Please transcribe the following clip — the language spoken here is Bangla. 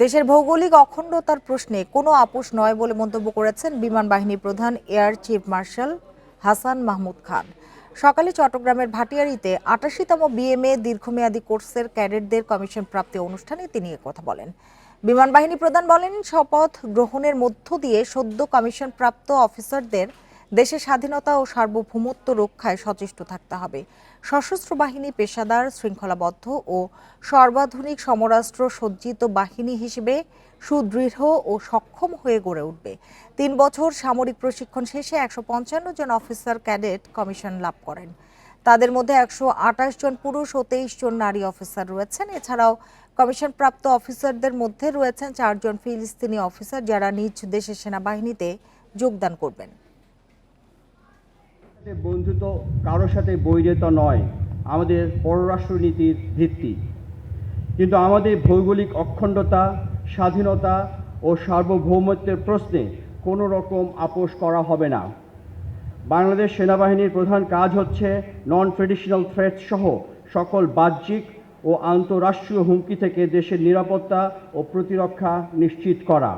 দেশের ভৌগোলিক অখণ্ডতার প্রশ্নে কোনো আপোষ নয় বলে মন্তব্য করেছেন বিমান বাহিনী প্রধান air chief marshal Hasan Mahmud Khan. সকালে চট্টগ্রামের ভাটিয়ারিতে আটাশিতম বিএমএ দীর্ঘমেয়াদী কোর্সের ক্যাডেটদের কমিশন প্রাপ্তি অনুষ্ঠানে তিনি কথা বলেন। বিমান বাহিনী প্রধান বলেন, শপথ গ্রহণের মধ্য দিয়ে সদ্য কমিশন প্রাপ্ত অফিসারদের দেশের স্বাধীনতা ও সার্বভৌমত্ব রক্ষায় সচেষ্ট থাকতে হবে। সশস্ত্র বাহিনী পেশাদার, শৃঙ্খলাবদ্ধ ও সর্বাধুনিক সমরাস্ত্র সজ্জিত বাহিনী হিসেবে সুদৃঢ় ও সক্ষম হয়ে গড়ে উঠবে। তিন বছর সামরিক প্রশিক্ষণ শেষে একশো পঞ্চান্ন জন অফিসার ক্যাডেট কমিশন লাভ করেন। তাদের মধ্যে একশো আঠাশ জন পুরুষ ও তেইশ জন নারী অফিসার রয়েছেন। এছাড়াও কমিশন প্রাপ্ত অফিসারদের মধ্যে রয়েছেন চারজন ফিলিস্তিনি অফিসার যারা নিজ দেশের সেনাবাহিনীতে যোগদান করবেন। বন্ধুত্ব, কারোর সাথে বৈরিতা নয়। আমাদের পররাষ্ট্রনীতির ভিত্তি। কিন্তু আমাদের ভৌগোলিক অখণ্ডতা, স্বাধীনতা ও সার্বভৌমত্বের প্রশ্নে কোনো রকম আপোষ করা হবে না। বাংলাদেশ সেনাবাহিনীর প্রধান কাজ হচ্ছে নন ট্রেডিশনাল থ্রেট সহ সকল বাহ্যিক ও আন্তঃরাষ্ট্রীয় হুমকি থেকে দেশের নিরাপত্তা ও প্রতিরক্ষা নিশ্চিত করা।